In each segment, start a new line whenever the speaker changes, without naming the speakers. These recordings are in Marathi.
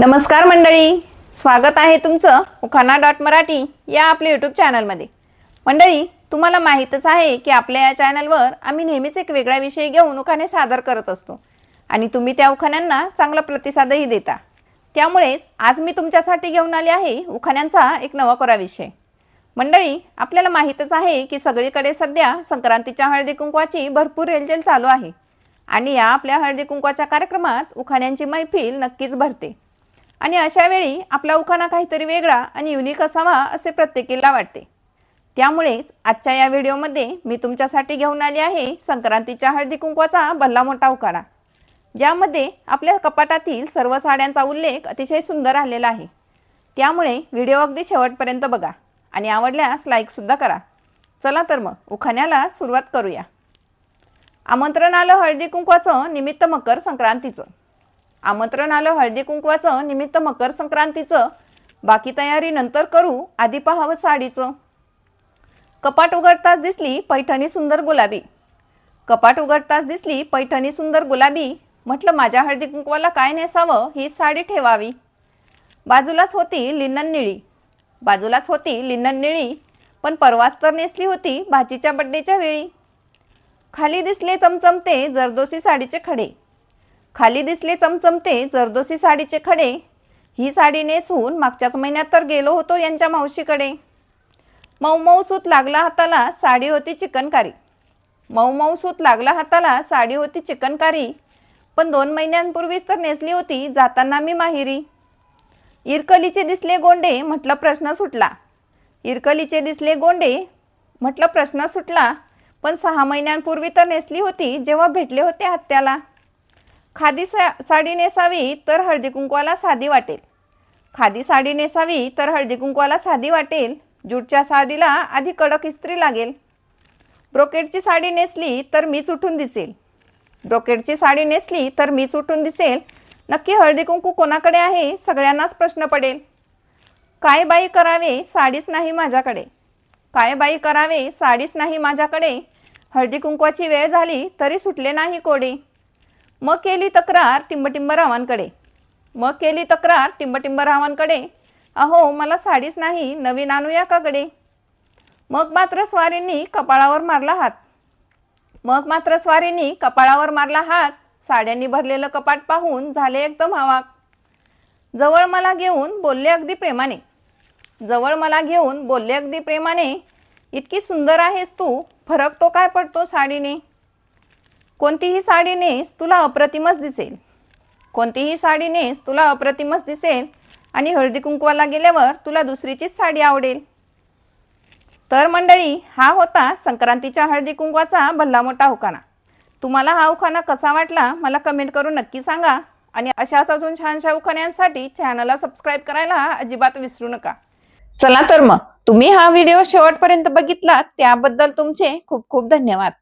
नमस्कार मंडळी. स्वागत आहे तुमचं उखाना डॉट मराठी या आपल्या यूट्यूब चॅनलमध्ये मंडळी तुम्हाला माहीतच आहे की आपल्या या चॅनलवर आम्ही नेहमीच एक वेगळा विषय घेऊन उखाणे सादर करत असतो. आणि तुम्ही त्या उखाण्यांना चांगला प्रतिसादही देता. त्यामुळेच आज मी तुमच्यासाठी घेऊन आले आहे उखाण्यांचा एक नवा कोरा विषय. मंडळी आपल्याला माहीतच आहे की सगळीकडे सध्या संक्रांतीच्या हळदी कुंकवाची भरपूर रेलचेल चालू आहे. आणि या आपल्या हळदी कुंकवाच्या कार्यक्रमात उखाण्यांची मैफिल नक्कीच भरते. आणि अशा वेळी आपला उखाणा काहीतरी वेगळा आणि युनिक असावा असे प्रत्येकीला वाटते. त्यामुळेच आजच्या या व्हिडिओमध्ये मी तुमच्यासाठी घेऊन आली आहे संक्रांतीच्या हळदी कुंकवाचा भल्ला मोठा उखाणा. ज्यामध्ये आपल्या कपाटातील सर्व साड्यांचा उल्लेख अतिशय सुंदर आलेला आहे. त्यामुळे व्हिडिओ अगदी शेवटपर्यंत बघा आणि आवडल्यास लाईकसुद्धा करा. चला तर मग उखाण्याला सुरुवात करूया. आमंत्रण आलं हळदी कुंकवाचं निमित्त मकर संक्रांतीचं. आमंत्रण आलं हळदी कुंकवाचं निमित्त मकर संक्रांतीचं. बाकी तयारी नंतर करू आधी पाहावं साडीचं. कपाट उघडताच दिसली पैठणी सुंदर गुलाबी. कपाट उघडताच दिसली पैठणी सुंदर गुलाबी. म्हटलं माझ्या हळदी कुंकवाला काय नेसावं ही साडी ठेवावी. बाजूलाच होती लिनन निळी. बाजूलाच होती लिनन निळी. पण परवाच तर नेसली होती भाचीच्या बड्डेच्या वेळी. खाली दिसले चमचमते जरदोसी साडीचे खडे. खाली दिसले चमचमते जरदोसी साडीचे खडे. ही साडी नेसून मागच्याच महिन्यात तर गेलो होतो यांच्या मावशीकडे. मऊ मऊ सूत लागला हाताला साडी होती चिकनकारी. मऊ मऊ सूत लागला हाताला साडी होती चिकनकारी. पण दोन महिन्यांपूर्वीच तर नेसली होती जाताना मी माहिरी. इरकलीचे दिसले गोंडे म्हटलं प्रश्न सुटला. इरकलीचे दिसले गोंडे म्हटलं प्रश्न सुटला. पण सहा महिन्यांपूर्वी तर नेसली होती जेव्हा भेटले होते हत्याला. खादी सा साडी नेसावी तर हळदी कुंकवाला साधी वाटेल. खादी साडी नेसावी तर हळदी कुंकवाला साधी वाटेल. जूटच्या साडीला आधी कडक इस्त्री लागेल. ब्रोकेटची साडी नेसली तर मीच उठून दिसेल. ब्रोकेटची साडी नेसली तर मीच उठून दिसेल. नक्की हळदी कुंकू कोणाकडे आहे? सगळ्यांनाच प्रश्न पडेल. काय बाई करावे? साडीच नाही माझ्याकडे. काय बाई करावे? साडीच नाही माझ्याकडे. हळदी कुंकवाची वेळ झाली तरी सुटले नाही कोडे. मग केली तक्रार टिंबटिंब रावांकडे. मग केली तक्रार टिंबटिंब रावांकडे. अहो मला साडीच नाही नवीन आणूया काकडे मग मात्र स्वारींनी कपाळावर मारला हात. मग मात्र स्वारींनी कपाळावर मारला हात. साड्यांनी भरलेलं कपाट पाहून झाले एकदम हवाक. जवळ मला घेऊन बोलले अगदी प्रेमाने. जवळ मला घेऊन बोलले अगदी प्रेमाने. इतकी सुंदर आहेस तू फरक तो काय पडतो साडीने? कोणतीही साडी नेस तुला अप्रतिमच दिसेल. कोणतीही साडी नेस तुला अप्रतिमच दिसेल. आणि हळदी कुंकवाला गेल्यावर तुला दुसरीचीच साडी आवडेल. तर मंडळी हा होता संक्रांतीच्या हळदी कुंकवाचा भल्ला मोठा उखाणा तुम्हाला हा उखाणा कसा वाटला मला कमेंट करून नक्की सांगा. आणि अशाच अजून छानशा उखाण्यांसाठी चॅनलला सबस्क्राईब करायला अजिबात विसरू नका. चला तर मग तुम्ही हा व्हिडिओ शेवटपर्यंत बघितलात त्याबद्दल तुमचे खूप खूप धन्यवाद.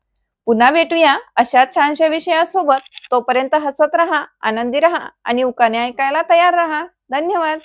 पुन्हा भेटूया अशा छानशा विषयासोबत. तोपर्यंत हसत राहा आनंदी राहा आणि उकाने ऐकायला तयार राहा. धन्यवाद.